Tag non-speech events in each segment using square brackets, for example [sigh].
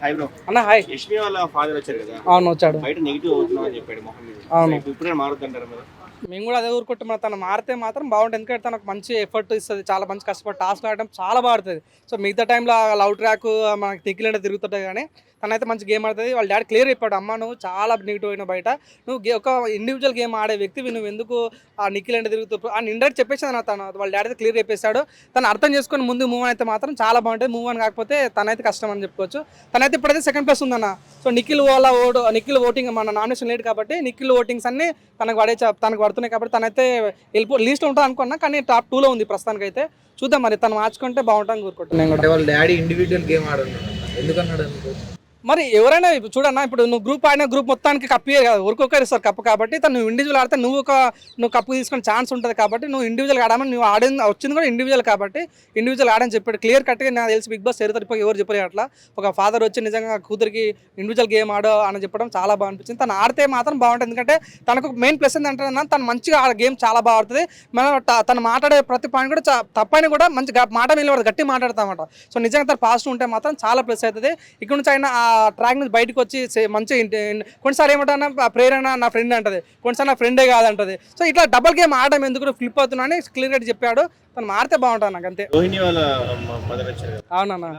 Hi bro అన్న hi Yashmi వాళ్ళ father వచ్చారు కదా. అవును వచ్చాడు. బయట నెగిటివ్ అవుతున్నావు అని చెప్పాడు మొహం మీద. అవును. ఇప్పుడే మారుతుంటారు మీరు మేము కూడా అదే ఊరుకుంటున్నాం తను మారితే మాత్రం బాగుంటుంది. ఎందుకంటే తనకు మంచి ఎఫర్ట్ ఇస్తుంది. చాలా మంచి కష్టపడి టాస్క్ ఆడటం చాలా బాగుంటుంది సో మిగతా టైంలో లవ్ ట్రాక్ మనకి తిక్కిలంటే తిరుగుతుంటాయి కానీ తనైతే మంచి గేమ్ ఆడుతుంది. వాళ్ళ డాడీ క్లియర్ అయిపోయాడు అమ్మ నువ్వు చాలా నెగిటివ్ అయిన బయట. నువ్వు గే- ఒక ఇండివిజువల్ గేమ్ ఆడే వ్యక్తివి నువ్వు ఎందుకు ఆ నిఖిల్ అంటే తిరుగుతూ అని ఇండైరెక్ట్ చెప్పేసాను తను. వాళ్ళ డాడీ క్లియర్ చెప్పేశాడు. తను అర్థం చేసుకొని ముందు మూవ్ అయితే మాత్రం చాలా బాగుంటుంది. మూవ్ అని కాకపోతే తనైతే కష్టం అని చెప్పుకోవచ్చు. తనైతే ఇప్పుడైతే సెకండ్ ప్లేస్ ఉందన్న. సో నిఖిల్ వాళ్ళ ఓటు నిఖిల్ ఓటింగ్ మన నామినేషన్ లేదు కాబట్టి నిఖిల్ ఓటింగ్స్ అన్ని తనకు పడే తనకు పడుతున్నాయి కాబట్టి తనైతే వెళ్ళిపో లీస్ట్ ఉంటుంది అనుకున్నా కానీ టాప్ టూలో ఉంది ప్రస్తుతానికి అయితే చూద్దాం మరి తను మార్చుకుంటే బాగుంటుందని కోరుకుంటున్నాను. వాళ్ళ డాడీ ఇండివిజువల్ గేమ్ ఆడున్నాడు ఎందుకన్నాడు అనుకో? మరి ఎవరైనా ఇప్పుడు చూడన్నా ఇప్పుడు నువ్వు గ్రూప్ ఆడిన గ్రూప్ మొత్తానికి కప్పే కదా. ఒక్కొక్కరు ఇస్తారు కప్పు కాబట్టి తను నువ్వు ఇండివిజువల్ ఆడితే నువ్వు ఒక నువ్వు కప్పు తీసుకునే ఛాన్స్ ఉంటుంది కాబట్టి నువ్వు ఇండివిజువల్ ఆడమని నువ్వు ఆడింది వచ్చింది కూడా ఇండివిజువల్ కాబట్టి ఇండివిజువల్ ఆడని చెప్పాడు. క్లియర్ కట్గా నాకు తెలిసి బిగ్ బాస్ చరిత్రపై ఇప్పుడు ఎవరు చెప్పారు అట్లా. ఒక ఫాదర్ వచ్చి నిజంగా కూతురికి ఇండివిజువల్ గేమ్ ఆడో అని చెప్పడం చాలా బాగా అనిపించింది. తను ఆడితే మాత్రం బాగుంటుంది. ఎందుకంటే తనకు మెయిన్ ప్లస్ ఏంటంటే తను మంచిగా ఆ గేమ్ చాలా బాగా ఆడుతుంది. మనం తను మాట్లాడే ప్రతి పాయింట్ కూడా చా- తప్పని కూడా మంచి మాట నిలబడదు గట్టి మాట్లాడతామట సో నిజంగా తను పాజిటివ్ ఉంటే మాత్రం చాలా ప్లస్ అవుతుంది. ఇక్కడ నుంచి అయినా ట్రాక్ నుంచి బయటకు వచ్చి మంచిగా కొన్నిసారి ఏమంటా ప్రేరణ నా ఫ్రెండ్ అంటది. కొన్నిసారి నా ఫ్రెండే కాదంటది. సో ఇట్లా డబల్ గేమ్ ఆడడం ఎందుకు ఫ్లిప్ అవుతున్నా అని క్లియర్గా చెప్పాడు. తను మారితే బాగుంటుంది నాకు అంతే. అవునన్నా.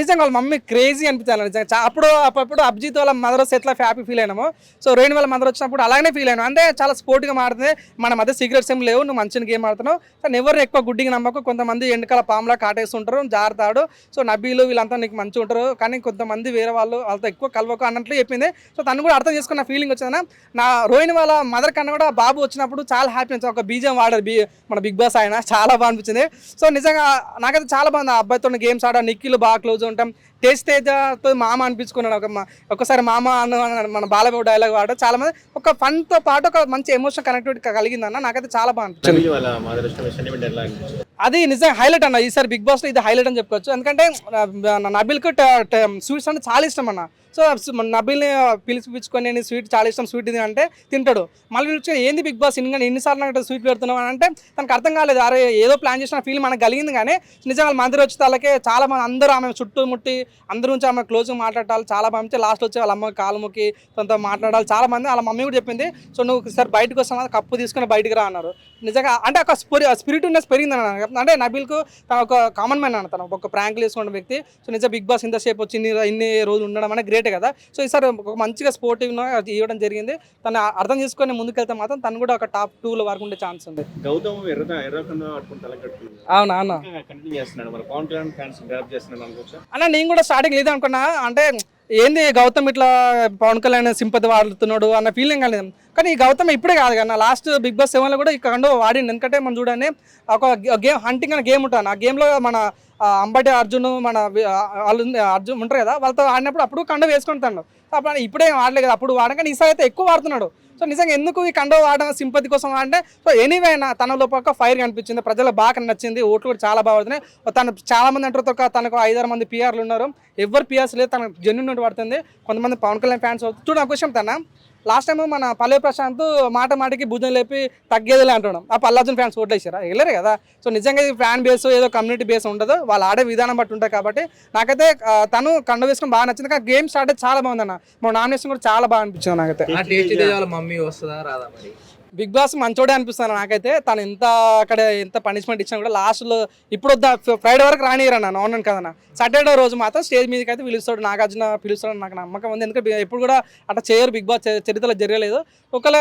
నిజంగా వాళ్ళ మమ్మీ క్రేజీ అనిపించాలి నిజంగా. అప్పుడు అప్పుడు అభిజిత్ వాళ్ళ మదర్ వస్తే ఎట్లా హ్యాపీ ఫీల్ అయినామో. సో రేణు వాళ్ళ మదర్ వచ్చినప్పుడు అలాగే ఫీల్ అయినా. అంటే చాలా స్పోర్ట్గా మారుతుంది మన మధ్య సీక్రెట్స్ ఏం లేవు నువ్వు మంచిగా గేమ్ ఆడుతున్నావు. కానీ ఎవరిని ఎక్కువ గుడ్డిగా నమ్మకు. కొంతమంది ఎండకాల పాములా కాటేస్తుంటారు జారుతాడు. సో నబీలు వీళ్ళంతా నీకు మంచిగా ఉంటారు. కానీ కొంతమంది వేరే వాళ్ళు వాళ్ళతో ఎక్కువ కలవకు అన్నట్లు చెప్పింది. సో తను కూడా అర్థం చేసుకున్న ఫీలింగ్ వచ్చిందన్న నా రోహిణి వాళ్ళ మదర్ కన్నా కూడా బాబు వచ్చినప్పుడు చాలా హ్యాపీ అనిపించింది. ఒక బీజం వాడారు బీ మన బిగ్ బాస్ ఆయన. చాలా బాగా అనిపించింది. సో నిజంగా నాకైతే చాలా బాగుంది ఆ అబ్బాయితో గేమ్స్ ఆడ నిక్కిలు బాక్లు క్లోజ్ ఉంటాం. టేస్ట్ తేజతో మామ అనిపించుకున్నాడు. ఒక ఒకసారి మామ అన్న. మన బాలబాబు డైలాగ్ వాడ. చాలా మంది ఒక ఫన్తో పాటు ఒక మంచి ఎమోషన్ కనెక్టివిటీ కలిగిందన్న నాకైతే చాలా బాగా అనిపించింది. అది నిజంగా హైలైట్ అన్న. ఈసారి బిగ్ బాస్లో ఇది హైలైట్ అని చెప్పుకోవచ్చు. ఎందుకంటే నబిల్కి స్వీట్స్ అంటే చాలా ఇష్టం అన్న. సో మన నబిల్ని పిలిచి పిలుచుకొని నేను స్వీట్ చాలా ఇష్టం స్వీట్ ఇది అంటే తింటాడు. మళ్ళీ పిలిచి ఏంది బిగ్ బాస్ ఇన్ని ఎన్నిసార్లు నాకు స్వీట్ పెడుతున్నావు? అని అంటే తనకు అర్థం కాలేదు. అరే ఏదో ప్లాన్ చేసిన ఫీల్ మనకు కలిగింది కానీ నిజంగా మందిర వచ్చి వాళ్ళకే చాలా మంది అందరూ ఆమె చుట్టూ ముట్టి అందరి నుంచి ఆమె క్లోజ్గా మాట్లాడాలి. చాలా మంది లాస్ట్ వచ్చి వాళ్ళ అమ్మ కాలుముకి తనతో మాట్లాడాలి. చాలా మంది వాళ్ళ మమ్మీ కూడా చెప్పింది సో నువ్వు సార్ బయటకు వస్తాను కప్పు తీసుకుని బయటికి రా అన్నారు. నిజంగా అంటే ఒక స్పిరి స్పిరిట్ ఉన్నెస్ పెరిగింది అన్న అంటే నబీల్కు తన ఒక కామన్ మ్యాన్ అన్న తను ఒక ప్రాంక్ వేసుకున్న వ్యక్తి. సో నిజంగా బిగ్ బాస్ ఇంతసేపు వచ్చి ఇన్ని ఇన్ని రోజులు ఉండడం అనేది గ్రేట్ కదా. సో ఈసారి ఒక మంచిగా స్పోర్టివ్ ఇవ్వడం జరిగింది. తను అర్థం చేసుకొని ముందుకెళ్తే మాత్రం తను కూడా ఒక టాప్ టూలో వరకు ఉండే ఛాన్స్ ఉంది. గౌతమ్ అవునా అన్న అన్న నేను కూడా స్టార్టింగ్ లేదు అనుకున్నా అంటే ఏంది గౌతమ్ ఇట్లా పవన్ కళ్యాణ్ సింపతి వాడుతున్నాడు అన్న ఫీలింగ్ అనేది కానీ ఈ గౌతమ్ ఇప్పుడే కాదు కదా లాస్ట్ బిగ్ బాస్ సెవెన్లో కూడా ఇక్కడ కండు వాడిండు. ఎందుకంటే మనం చూడండి ఒక గేమ్ హంటింగ్ అనే గేమ్ ఉంటుంది. ఆ గేమ్లో మన అంబటి అర్జున్ మన వాళ్ళు అర్జున్ ఉంటారు కదా వాళ్ళతో ఆడినప్పుడు అప్పుడు కండ వేసుకుంటాడు అప్పుడు ఇప్పుడే ఆడలేదు కదా అప్పుడు వాడక ఈసారి అయితే ఎక్కువ వాడుతున్నాడు. సో నిజంగా ఎందుకు ఈ కండో వాడడం సింపతి కోసం అంటే సో ఎనీవే నా తన లోపల ఫైర్ కనిపించింది ప్రజలకు బాగా నచ్చింది ఓట్లు కూడా చాలా బాగా పడుతున్నాయి. తను చాలా మంది అంటారు ఒక తనకు ఐదారు మంది పిఆర్లు ఉన్నారు. ఎవరు పిఆర్స్ లేదు తనకు జెన్యున్ పడుతుంది. కొంతమంది పవన్ కళ్యాణ్ ఫ్యాన్స్ చూడండి ఒక విషయం తన లాస్ట్ టైం మన పల్లె ప్రశాంత్ మాట మాటకి భుజం లేపి తగ్గేదిలే అంటున్నాం. ఆ పల్లాజన్ ఫ్యాన్స్ ఓట్లు వేసారా వెళ్ళరు కదా. సో నిజంగా ఇది ఫ్యాన్ బేస్ ఏదో కమ్యూనిటీ బేస్ ఉండదు. వాళ్ళు ఆడే విధానం బట్టి ఉంటాయి కాబట్టి నాకైతే తను కండ వేసుకుని బాగా నచ్చింది. కానీ గేమ్ స్టార్ట్ చాలా బాగుందన్న. మా నామినేషన్ కూడా చాలా బాగా అనిపించింది నాకైతే. మమ్మీ వస్తుందా? రాదా మరి? బిగ్ బాస్ మంచోడే అనిపిస్తాను నాకైతే. తను ఎంత అక్కడ ఎంత పనిష్మెంట్ ఇచ్చినా కూడా లాస్ట్లో ఇప్పుడు వద్దా ఫ్రైడే వరకు రానియరు అన్న అవును కదన్న. సాటర్డే రోజు మాత్రం స్టేజ్ మీదకి అయితే పిలుస్తాడు నాగార్జున పిలుస్తాడు నాకు నమ్మకం ఉంది. ఎందుకంటే ఎప్పుడు కూడా అట్లా చేయరు బిగ్ బాస్ చరిత్రలో జరగలేదు. ఒకవేళ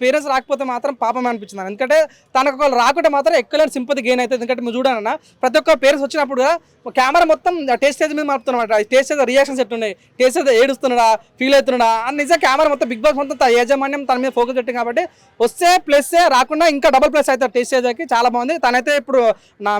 పేరెంట్స్ రాకపోతే మాత్రం పాపం అనిపించింది ఎందుకంటే తనకు ఒకవేళ రాకుంటే మాత్రం ఎక్కలేని సింపతి గెయిన్ అవుతుంది. ఎందుకంటే మీరు చూడాలన్నా ప్రతి ఒక్క పేరెంట్స్ వచ్చినప్పుడు కెమెరా మొత్తం టేస్ట్ స్టేజ్ మీద మారుతున్నమాట టేస్ట్ స్టేజ్ రియాక్షన్స్ ఎట్టున్నాయి. టేస్ట్ స్టేజ్ ఏడుస్తున్నాడా? ఫీల్ అవుతున్నాడా? అని నిజంగా కెమెరా మొత్తం బిగ్ బాస్ మొత్తం త- యాజమాన్యం తన మీద ఫోకస్ పెట్టింది కాబట్టి వస్తే ప్లస్ రాకుండా ఇంకా డబుల్ ప్లస్ అవుతారు టెస్ట్ చేసేకి చాలా బాగుంది. తనైతే ఇప్పుడు నా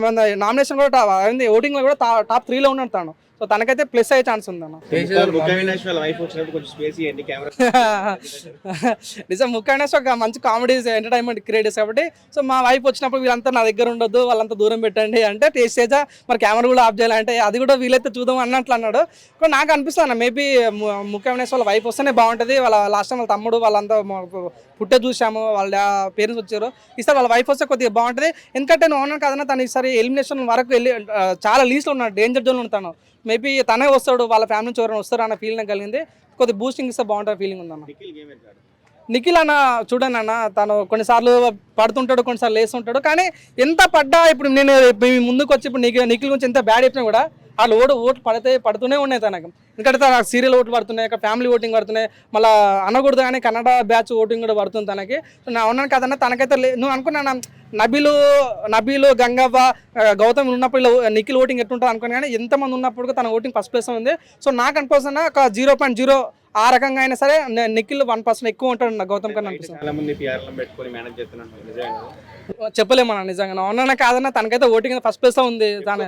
నామినేషన్ కూడా అయింది ఓటింగ్లో కూడా టాప్ త్రీలో ఉన్నాడు తను. సో తనకైతే ప్లస్ అయ్యే ఛాన్స్ ఉందన్న. [laughs] నిజం ముఖ్యంగా ఒక మంచి కామెడీ ఎంటర్టైన్మెంట్ క్రియేట్ చేసి కాబట్టి సో మా వైఫ్ వచ్చినప్పుడు వీళ్ళంతా నా దగ్గర ఉండొద్దు వాళ్ళంతా దూరం పెట్టండి అంటే టేస్ట్ చేసా మరి కెమెరా కూడా ఆఫ్ చేయాలంటే అది కూడా వీలైతే చూద్దాం అన్నట్లు అన్నాడు. కానీ నాకు అనిపిస్తుంది మేబీ ముఖ్యమైన వాళ్ళ వైఫ్ వస్తేనే బాగుంటుంది వాళ్ళ లాస్ట్ టైం వాళ్ళ తమ్ముడు వాళ్ళంతా పుట్టే చూసాము వాళ్ళ పేరెంట్స్ వచ్చారు. ఈసారి వాళ్ళ వైఫ్ వస్తే కొద్దిగా బాగుంటుంది. ఎందుకంటే నేను అవునాను కదన్నా తను ఈసారి ఎలిమినేషన్ వరకు వెళ్ళి చాలా లీస్ట్లో ఉన్నాడు డేంజర్ జోన్లో ఉంటాను మేబీ తనే వస్తాడు వాళ్ళ ఫ్యామిలీ నుంచి ఎవరైనా వస్తారు అన్న ఫీలింగ్ కలిగింది. కొద్దిగా బూస్టింగ్ ఇస్తే బాగుంటుంది ఫీలింగ్ ఉందన్న. నిఖిల్ అన్న చూడండి అన్న తను కొన్నిసార్లు పడుతుంటాడు కొన్నిసార్లు లేస్తుంటాడు. కానీ ఎంత పడ్డా ఇప్పుడు నేను ముందుకు వచ్చి ఇప్పుడు నిఖిల్ గురించి ఎంత బ్యాడ్ చెప్పినా కూడా ఆ ఓటు ఓట్లు పడితే పడుతూనే ఉన్నాయి తనకు. ఎందుకంటే తన సీరియల్ ఓట్లు పడుతున్నాయి ఇక్కడ ఫ్యామిలీ ఓటింగ్ పడుతున్నాయి మళ్ళీ అనకూడదు కానీ కన్నడ బ్యాచ్ ఓటింగ్ కూడా పడుతుంది తనకి. సో నా ఉన్నాను కదన్నా తనకైతే నువ్వు అనుకున్నా నబీలు నబీలు గంగవ్వ గౌతమ్ ఉన్నప్పుడు నిఖిల్ ఓటింగ్ ఎట్లుంటుంది అనుకున్నా కానీ ఎంతమంది ఉన్నప్పుడు తన ఓటింగ్ ఫస్ట్ ప్లేస్ ఉంది. సో నాకు అనుకోవాల్సిన ఒక జీరో పాయింట్ జీరో ఆ రకంగా అయినా సరే నిఖిల్ వన్ పర్సెంట్ ఎక్కువ ఉంటాడు నా గౌతమ్ కన్నా అనిపిస్తుంది. చాలా మంది పిఆర్లను పెట్టుకొని మేనేజ్ చేస్తున్నాను నిజంగా చెప్పలేమన్నా నిజంగా. అవునా కాదన్నా తనకైతే ఓటింగ్ ఫస్ట్ ప్లేస్ ఉంది. లో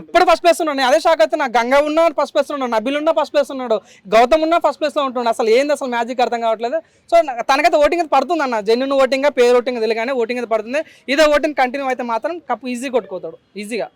ఎప్పుడు ఫస్ట్ ప్లేస్ ఉన్నాడు. నేను అదే షాక్ అయితే నా గంగా ఉన్నా ఫస్ట్ ప్లేస్ ఉన్నాడు. నబిల్ ఉన్నా ఫస్ట్ ప్లేస్ ఉన్నాడు. గౌతమ్ ఉన్నా ఫస్ట్ ప్లేస్లో ఉంటుండే అసలు ఏంది అసలు మ్యాజిక్ అర్థం కావట్లేదు. సో తనకైతే ఓటింగ్ అయితే పడుతుంది అన్న. జెన్యున్ ఓటింగ్ పేరు ఓటింగ్ తెలియగానే ఓటింగ్ అయితే పడుతుంది. ఇదే ఓటింగ్ కంటిన్యూ అయితే మాత్రం కప్పు ఈజీ కొట్టుకోతాడు. ఈజీగా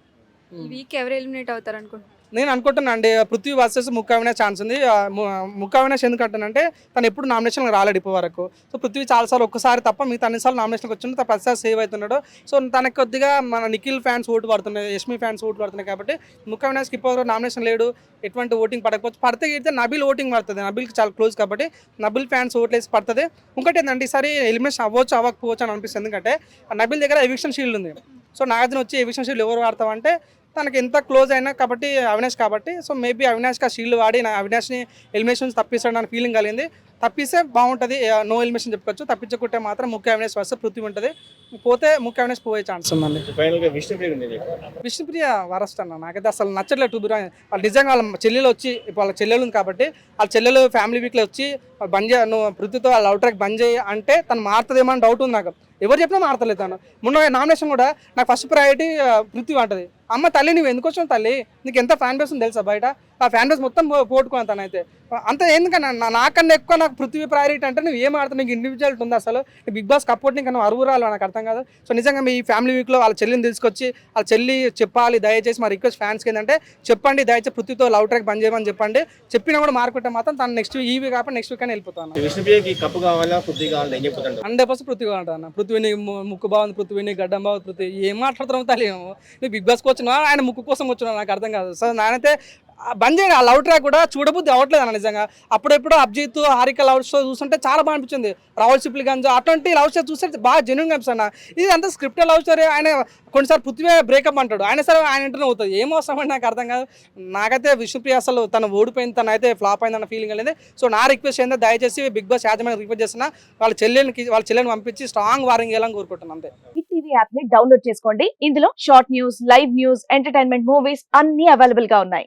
ఈ వీక్ ఎవరు ఎలిమినేట్ అవుతారు అనుకుంటున్నారు? నేను అనుకుంటున్నా అండి పృథ్వీ వర్సెస్ ముక్క అవినాష్ ఛాన్స్ ఉంది. ముక్కా ముక్క అవినాష్ ఎందుకంటానంటే తను ఎప్పుడు నామినేషన్ రాలేడు ఇప్పటి వరకు. సో పృథ్వీ చాలాసార్లు ఒక్కసారి తప్ప మిగతా అన్నిసార్లు నామినేషన్కి వచ్చిండు తను ప్రతిసారి సేవ్ అవుతున్నాడు. సో తనకు కొద్దిగా మన నిఖిల్ ఫ్యాన్స్ ఓటు పడుతున్నాయి యష్మి ఫ్యాన్స్ ఓటు పడుతున్నాయి కాబట్టి ముక్క అవినాష్కి ఇప్పటివరకు నామినేషన్ లేడు. ఎటువంటి ఓటింగ్ పడకపోవచ్చు పడితే అయితే నబిల్ ఓటింగ్ పడుతుంది. నబిల్కి చాలా క్లోజ్ కాబట్టి నబిల్ ఫ్యాన్స్ ఓట్లేసి పడుతుంది. ఇంకోటి ఏంటంటే ఈసారి ఎలిమినేషన్ అవ్వచ్చు అవ్వకపోవచ్చు అని అనిపిస్తుంది. ఎందుకంటే ఆ నబిల్ దగ్గర ఎవిక్షన్ షీల్డ్ ఉంది. సో నాగార్జున వచ్చి ఎవిక్షన్ షీల్డ్ ఎవరు వాడతామంటే తనకి ఎంత క్లోజ్ అయినా కాబట్టి అవినాష్ కాబట్టి సో మేబీ అవినాష్కి ఆ షీల్డ్ వాడి నా అవినాష్ని ఎలిమినేషన్ తప్పిస్తాడు అని ఫీలింగ్ కలిగింది. తప్పిస్తే బాగుంటుంది నో ఎలిమినేషన్ చెప్పుకోవచ్చు. తప్పించకుంటే మాత్రం ముఖ్య అవినాష్ వస్తే పృథ్వీ ఉంటుంది. పోతే ముఖ్య అవినాష్ పోయే ఛాన్స్ ఉందండి. విష్ణుప్రియ వరస్ట్ అన్న. నాకైతే అసలు నచ్చట్లేదు టూ వాళ్ళు నిజంగా వాళ్ళ చెల్లెలు వచ్చి ఇప్పుడు వాళ్ళ చెల్లెలు ఉంది కాబట్టి వాళ్ళ చెల్లెలు ఫ్యామిలీ వీక్లో వచ్చి బంద్ చేయ నువ్వు పృథ్వీతో లవ్ ట్రాక్ బంద్ చేయి అంటే తను మారుతుందేమో అని డౌట్ ఉంది నాకు. ఎవరు చెప్పినా మారతలేదు తను. మొన్న నామినేషన్ కూడా నాకు ఫస్ట్ ప్రయారిటీ పృథ్వీ అంటది. అమ్మ తల్లి నువ్వు ఎందుకు వచ్చావు తల్లి? నీకు ఎంత ఫ్యాన్ బేస్ ఉంది తెలుసా బయట? ఆ ఫ్యాన్ బేస్ మొత్తం పో- పోగొట్టుకున్నాను తనైతే. అంత ఎందుకన్నా నాకన్నా ఎక్కువ నాకు పృథ్వీ ప్రయారిటీ అంటే నువ్వు ఏం ఆడుతావు నీకు ఇండివిజువల్ ఉంది అసలు? బిగ్ బాస్ కప్పోర్ట్ నీకు నువ్వు అరువురాలు నాకు అర్థం కాదు. సో నిజంగా మీ ఫ్యామిలీ వీక్లో వాళ్ళ చెల్లిని తీసుకొచ్చి వాళ్ళ చెల్లి చెప్పాలి దయచేసి మా రిక్వెస్ట్ ఫ్యాన్స్కి ఏంటంటే చెప్పండి దయచేసి పృథ్వీతో లవ్ ట్రాక్ బంద్ చేయమని చెప్పండి. చెప్పినా కూడా మార్కుంటే మాత్రం తను నెక్స్ట్ ఈ వీక్ నెక్స్ట్ వీక్ అని వెళ్ళిపోతాను పృథ్వీ హండ్రెడ్ పర్సెంట్ పృథ్వీ అంట అన్న. పృథ్వీని ముక్కు బాగుంది పృథ్వీని గడ్డం బాగుంది పృథ్వీ ఏం మాట్లాడుతున్నావు తల్లి? నువ్వు బిగ్ బాస్కి వచ్చినా ఆయన ముక్కు కోసం వచ్చినా నాకు అర్థం కాదు. సార్ నానైతే బంద్ చేయండి ఆ లవ్ ట్రాక్ కూడా చూడబుద్ధి అవ్వట్లేదు అన్న నిజంగా. అప్పుడెప్పుడు అబ్జిత్ హారిక లవ్ షో చూస్తుంటే చాలా బాగా అనిపించింది. రావుల్ సిప్లి గంజ్ అటువంటి లవ్ షో చూస్తే బాగా జెన్యున్ అనిపిస్తుంది ఇది అంతా స్క్రిప్ట్ లవ్ స్టోరీ ఆయన కొన్నిసారి పృథ్వీ బ్రేకప్ అంటాడు. ఆయన సరే ఆయన ఇంటర్నే అవుతుంది ఏం అవసరం నాకు అర్థం కాదు. నాకైతే విష్ణుప్రియ అసలు తను ఓడిపోయింది తను అయితే ఫ్లాప్ అయిందన్న ఫీలింగ్ అనేది. సో నా రిక్వెస్ట్ ఏంటో దయచేసి బిగ్ బాస్ యాజమాన్యం రిక్వెస్ట్ చేసిన వాళ్ళ చెల్లెనికి వాళ్ళ చెల్లెని పంపించి స్ట్రాంగ్ వారింగ్ చేయాలని కోరుకుంటున్నాను అంతే. టీవీ యాప్ని డౌన్లోడ్ చేసుకోండి. ఇందులో short news live news entertainment movies అన్ని అవైలబుల్గా ఉన్నాయి.